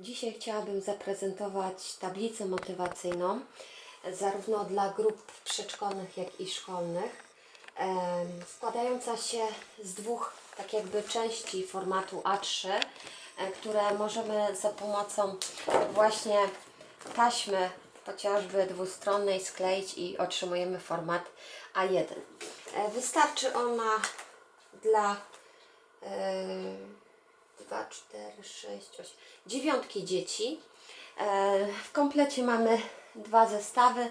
Dzisiaj chciałabym zaprezentować tablicę motywacyjną zarówno dla grup przedszkolnych, jak i szkolnych, składająca się z dwóch tak jakby części formatu A3, e, które możemy za pomocą właśnie taśmy chociażby dwustronnej skleić i otrzymujemy format A1. E, Wystarczy ona dla e, 2, 4, 6, 8, dziewiątki dzieci. E, W komplecie mamy dwa zestawy.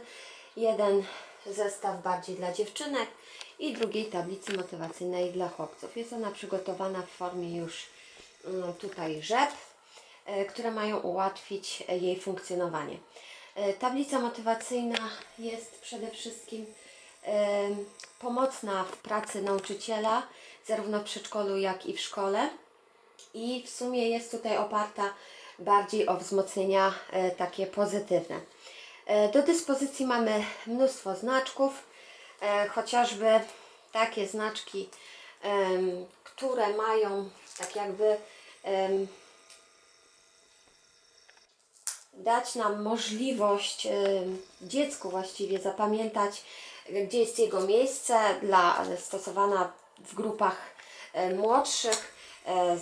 Jeden zestaw bardziej dla dziewczynek i drugiej tablicy motywacyjnej dla chłopców. Jest ona przygotowana w formie już mm, tutaj rzep, e, które mają ułatwić jej funkcjonowanie. E, Tablica motywacyjna jest przede wszystkim pomocna w pracy nauczyciela, zarówno w przedszkolu, jak i w szkole i w sumie jest tutaj oparta bardziej o wzmocnienia e, takie pozytywne. E, do dyspozycji mamy mnóstwo znaczków, e, chociażby takie znaczki, które mają tak jakby dać nam możliwość dziecku właściwie zapamiętać, gdzie jest jego miejsce dla stosowana w grupach młodszych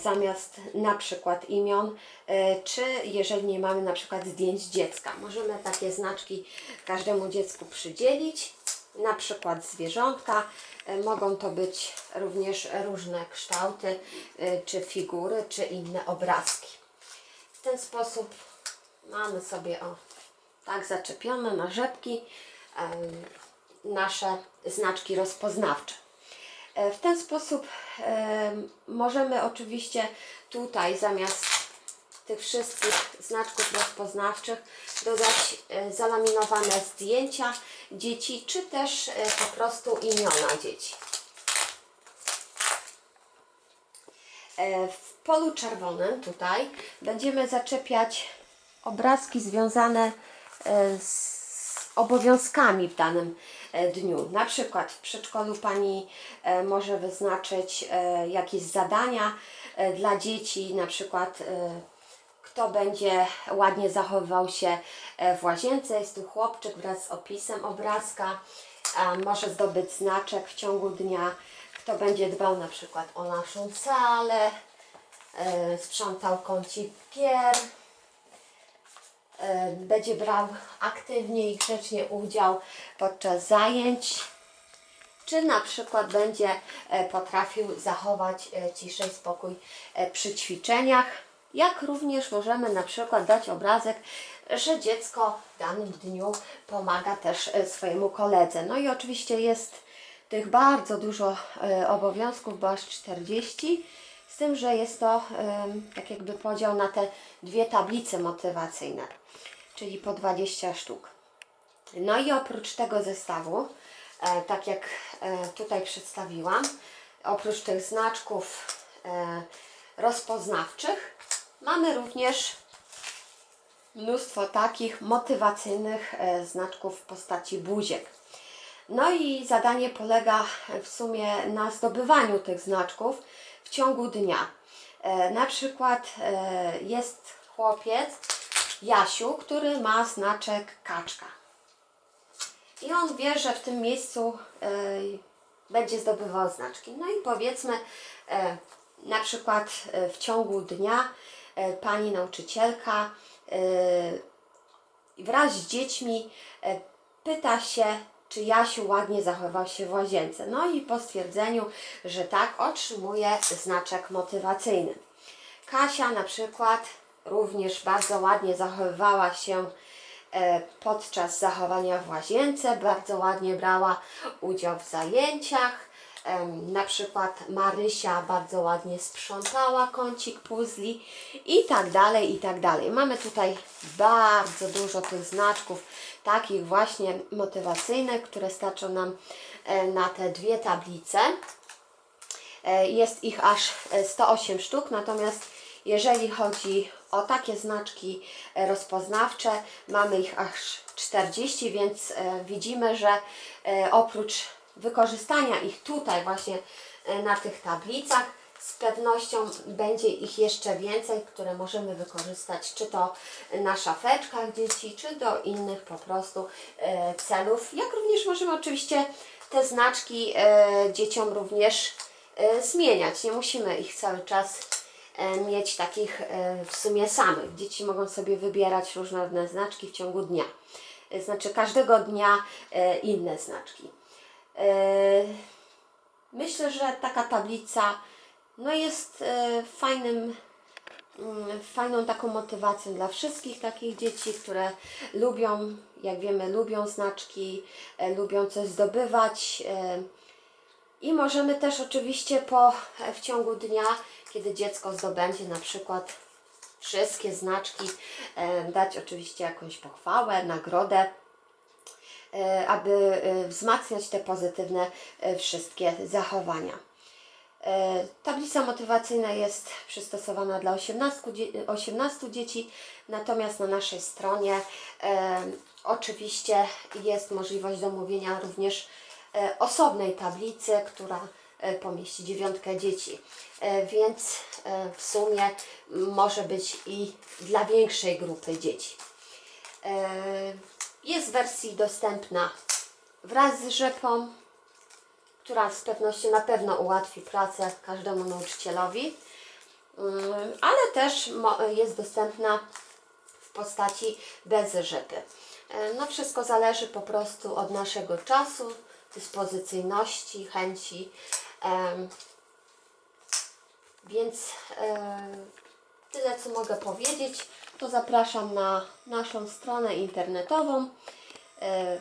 zamiast na przykład imion, e, czy jeżeli nie mamy na przykład zdjęć dziecka. Możemy takie znaczki każdemu dziecku przydzielić, na przykład zwierzątka. E, Mogą to być również różne kształty, e, czy figury, czy inne obrazki. W ten sposób mamy sobie o tak zaczepione na rzepki nasze znaczki rozpoznawcze. E, W ten sposób em, możemy oczywiście tutaj zamiast tych wszystkich znaczków rozpoznawczych dodać e, zalaminowane zdjęcia dzieci, czy też e, po prostu imiona dzieci. E, W polu czerwonym tutaj będziemy zaczepiać obrazki związane e, z obowiązkami w danym e, dniu. Na przykład w przedszkolu pani e, może wyznaczyć e, jakieś zadania dla dzieci, na przykład kto będzie ładnie zachowywał się w łazience. Jest tu chłopczyk wraz z opisem obrazka. Może zdobyć znaczek w ciągu dnia. Kto będzie dbał na przykład o naszą salę, sprzątał kącik gier, e, będzie brał aktywnie i grzecznie udział podczas zajęć, czy na przykład będzie e, potrafił zachować e, ciszę i spokój e, przy ćwiczeniach. Jak również możemy na przykład dać obrazek, że dziecko w danym dniu pomaga też e, swojemu koledze. No i oczywiście jest tych bardzo dużo e, obowiązków, bo aż 40, z tym, że jest to tak jakby podział na te dwie tablice motywacyjne, czyli po 20 sztuk. No i oprócz tego zestawu, e, tak jak e, tutaj przedstawiłam, oprócz tych znaczków e, rozpoznawczych, mamy również mnóstwo takich motywacyjnych znaczków w postaci buziek. No i zadanie polega w sumie na zdobywaniu tych znaczków w ciągu dnia. E, na przykład e, jest chłopiec Jasiu, który ma znaczek kaczka. I on wie, że w tym miejscu e, będzie zdobywał znaczki. No i powiedzmy, na przykład w ciągu dnia pani nauczycielka wraz z dziećmi pyta się, czy Jasiu ładnie zachował się w łazience. No i po stwierdzeniu, że tak, otrzymuje znaczek motywacyjny. Kasia na przykład również bardzo ładnie zachowywała się e, podczas zachowania w łazience, bardzo ładnie brała udział w zajęciach. Na przykład Marysia bardzo ładnie sprzątała kącik puzli i tak dalej, i tak dalej. Mamy tutaj bardzo dużo tych znaczków, takich właśnie motywacyjnych, które starczą nam e, na te dwie tablice. E, Jest ich aż e, 108 sztuk, natomiast jeżeli chodzi o takie znaczki e, rozpoznawcze, mamy ich aż 40, więc e, widzimy, że e, oprócz wykorzystania ich tutaj właśnie e, na tych tablicach, z pewnością będzie ich jeszcze więcej, które możemy wykorzystać, czy to na szafeczkach dzieci, czy do innych po prostu e, celów. Jak również możemy oczywiście te znaczki e, dzieciom również e, zmieniać. Nie musimy ich cały czas mieć takich w sumie samych. Dzieci mogą sobie wybierać różne znaczki w ciągu dnia. Znaczy każdego dnia inne znaczki. Myślę, że taka tablica no jest e, fajnym, mm, fajną taką motywacją dla wszystkich takich dzieci, które lubią, jak wiemy, lubią znaczki, e, lubią coś zdobywać. E, I możemy też oczywiście po, w ciągu dnia, kiedy dziecko zdobędzie na przykład wszystkie znaczki, dać oczywiście jakąś pochwałę, nagrodę aby wzmacniać te pozytywne wszystkie zachowania. E, Tablica motywacyjna jest przystosowana dla 18, dzie- 18 dzieci, natomiast na naszej stronie e, oczywiście jest możliwość zamówienia również e, osobnej tablicy, która e, pomieści dziewiątkę dzieci. E, Więc e, w sumie może być i dla większej grupy dzieci. E, Jest w wersji dostępna wraz z rzepą, która z pewnością na pewno ułatwi pracę każdemu nauczycielowi, Mm, ale też jest dostępna w postaci bez rzepy. E, No wszystko zależy po prostu od naszego czasu, dyspozycyjności, chęci. Em, Więc e, tyle co mogę powiedzieć. To zapraszam na naszą stronę internetową e,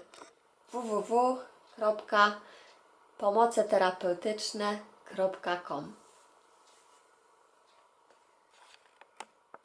www.pomoceterapeutyczne.com